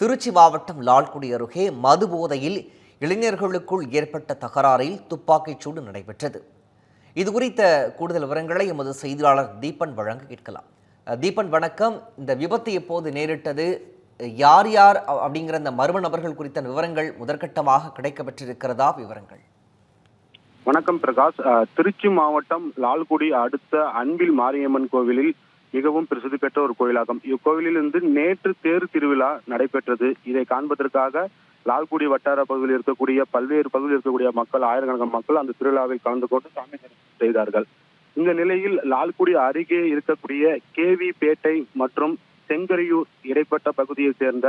திருச்சி மாவட்டம் லால்குடி அருகே மது போதையில் இளைஞர்களுக்குள் ஏற்பட்ட தகராறில் துப்பாக்கிச் சூடு நடைபெற்றது. இது குறித்த கூடுதல் விவரங்களை எமது செய்தியாளர் தீபன் வழங்க கேட்கலாம். அஹ் தீபன் வணக்கம். இந்த விபத்து எப்போது நேரிட்டது? யார் யார் அப்படிங்கிற அந்த மர்ம நபர்கள் குறித்த விவரங்கள் முதற்கட்டமாக கிடைக்கப்பெற்றிருக்கிறதா? விவரங்கள். வணக்கம் பிரகாஷ். அஹ், திருச்சி மாவட்டம் லால்குடி அடுத்த அன்பில் மாரியம்மன் கோவிலில் மிகவும் பிரசித்தி பெற்ற ஒரு கோயிலாகும். இக்கோவிலில் இருந்து நேற்று தேர் திருவிழா நடைபெற்றது. இதை காண்பதற்காக லால்குடி வட்டார பகுதியில் இருக்கக்கூடிய பல்வேறு பகுதியில் இருக்கக்கூடிய மக்கள் ஆயிரக்கணக்கான மக்கள் அந்த திருவிழாவில் கலந்து கொண்டு சாமி தரிசனம் செய்தார்கள். இந்த நிலையில் லால்குடி அருகே இருக்கக்கூடிய கேவி பேட்டை மற்றும் செங்கரையூர் இடைப்பட்ட பகுதியை சேர்ந்த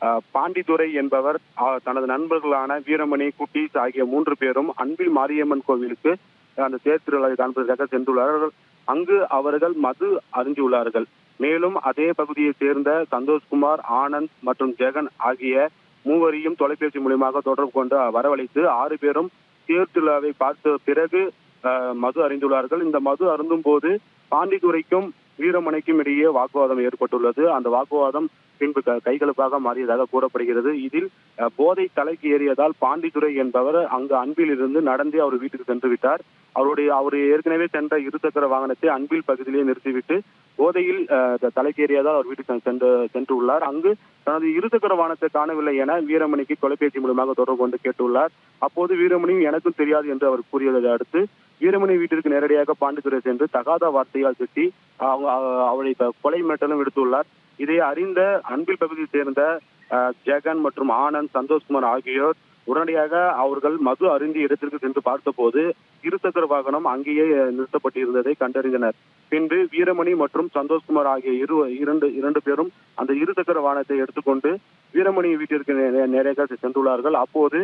அஹ், பாண்டித்துரை என்பவர் அஹ், தனது நண்பர்களான வீரமணி குட்டீஸ் ஆகிய மூன்று பேரும் அன்பில் மாரியம்மன் கோவிலுக்கு அந்த தேர்திருவிழாவை காண்பதற்காக சென்றுள்ளார்கள். அங்கு அவர்கள் மது அருந்தியுள்ளார்கள். மேலும் அதே பகுதியை சேர்ந்த சந்தோஷ்குமார் ஆனந்த் மற்றும் ஜெகன் ஆகிய மூவரையும் தொலைபேசி மூலியமாக தொடர்பு கொண்டு வரவழைத்து ஆறு பேரும் தேர் பார்த்த பிறகு அஹ், மது அறிந்துள்ளார்கள் இந்த மது அருந்தும் போது பாண்டித்துறைக்கும் வீரமணிக்கும் இடையே வாக்குவாதம் ஏற்பட்டுள்ளது. அந்த வாக்குவாதம் பின்பு க- கைகலப்பாக மாறியதாக கூறப்படுகிறது. இதில் போதை தலைக்கு ஏறியதால் பாண்டித்துரை என்பவர் அங்கு அன்பில் இருந்து நடந்தே அவர் வீட்டுக்கு சென்று விட்டார். அவருடைய அவர் ஏற்கனவே சென்ற இருசக்கர வாகனத்தை அன்பில் பகுதியிலே நிறுத்திவிட்டு போதையில் தலைக்கேறியதால் தலைக்கு ஏறியதால் அவர் வீட்டுக்கு சென்று சென்று உள்ளார். அங்கு தனது இருசக்கர வாகனத்தை காணவில்லை என வீரமணிக்கு தொலைபேசி மூலமாக தொடர்பு கொண்டு கேட்டுள்ளார். அப்போது வீரமணியும் எனக்கும் தெரியாது என்று அவர் கூறியதை அடுத்து வீரமணி வீட்டிற்கு நேரடியாக பாண்டித்துறை சென்று தகாத வார்த்தையால் திட்டி அவங்க அவளை அவரை கொலை மிரட்டலும் விடுத்துள்ளார். இதை அறிந்த அன்பில் பகுதியை சேர்ந்த அஹ், ஜெகன் மற்றும் ஆனந்த் சந்தோஷ்குமார் ஆகியோர் உடனடியாக அவர்கள் மது அருந்தி இடத்திற்கு சென்று பார்த்தபோது இருசக்கர வாகனம் அங்கேயே நிறுத்தப்பட்டிருந்ததை கண்டறிந்தனர். பின்பு வீரமணி மற்றும் சந்தோஷ்குமார் ஆகிய இரு இரண்டு இரண்டு பேரும் அந்த இருசக்கர வாகனத்தை எடுத்துக்கொண்டு வீரமணி வீட்டிற்கு நேராக சென்றுள்ளார்கள். அப்போது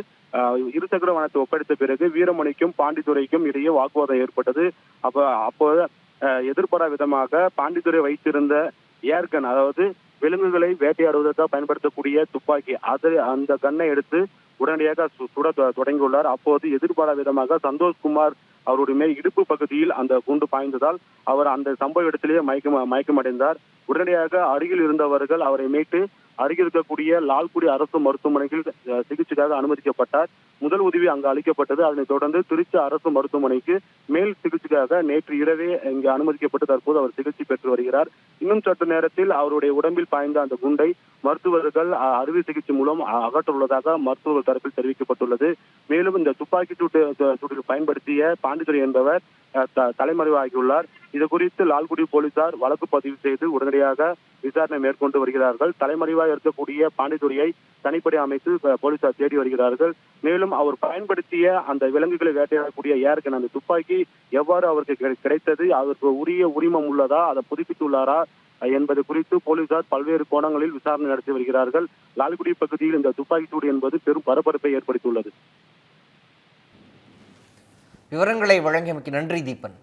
இருசக்கர வாகனத்தை ஒப்படைத்த பிறகு வீரமணிக்கும் பாண்டித்துரைக்கும் இடையே வாக்குவாதம் ஏற்பட்டது. அப்ப அப்போ எதிர்பாரா விதமாக பாண்டித்துறை வைத்திருந்த ஏர்கன் அதாவது விலங்குகளை வேட்டையாடுவதற்காக பயன்படுத்தக்கூடிய துப்பாக்கி அது அந்த கண்ணை எடுத்து உடனடியாக சுட தொடங்கியுள்ளார். அப்போது எதிர்பாராத விதமாக சந்தோஷ்குமார் அவருடைய மேல் இடுப்பு பகுதியில் அந்த குண்டு பாய்ந்ததால் அவர் அந்த சம்பவ இடத்திலேயே மயக்கம் மயக்கமடைந்தார். உடனடியாக அருகில் இருந்தவர்கள் அவரை மீட்டு அருகில் இருக்கக்கூடிய லால்குடி அரசு மருத்துவமனையில் சிகிச்சைக்காக அனுமதிக்கப்பட்டார். முதல் உதவி அங்கு அளிக்கப்பட்டது. அதனைத் தொடர்ந்து திருச்சி அரசு மருத்துவமனைக்கு மேல் சிகிச்சைக்காக நேற்று இரவே இங்கு அனுமதிக்கப்பட்டு தற்போது அவர் சிகிச்சை பெற்று வருகிறார். இன்னும் சற்று நேரத்தில் அவருடைய உடம்பில் பாய்ந்த அந்த குண்டை மருத்துவர்கள் அறுவை சிகிச்சை மூலம் அகற்றுள்ளதாக மருத்துவர்கள் தரப்பில் தெரிவிக்கப்பட்டுள்ளது. மேலும் இந்த துப்பாக்கி சூட்டு சூட்டில் பயன்படுத்திய பாண்டித்துறை என்பவர் தலைமறைவாகியுள்ளார். இது குறித்து லால்குடி போலீசார் வழக்கு பதிவு செய்து உடனடியாக விசாரணை மேற்கொண்டு வருகிறார்கள். தலைமறைவாக இருக்கக்கூடிய பாண்டித்துறையை தனிப்படை அமைத்து போலீசார் தேடி வருகிறார்கள். மேலும் அவர் பயன்படுத்திய அந்த விலங்குகளை வேட்டையாடக்கூடிய ஏர்கன் அந்த துப்பாக்கி எவ்வாறு அவருக்கு கிடை- கிடைத்தது அவருக்கு உரிய உரிமம் உள்ளதா அதை புதுப்பித்துள்ளாரா என்பது குறித்து போலீசார் பல்வேறு கோணங்களில் விசாரணை நடத்தி வருகிறார்கள். லால்குடி பகுதியில் இந்த துப்பாக்கி சூடு என்பது பெரும் பரபரப்பை ஏற்படுத்தியுள்ளது. விவரங்களை வழங்கியமைக்கு நன்றி தீபன்.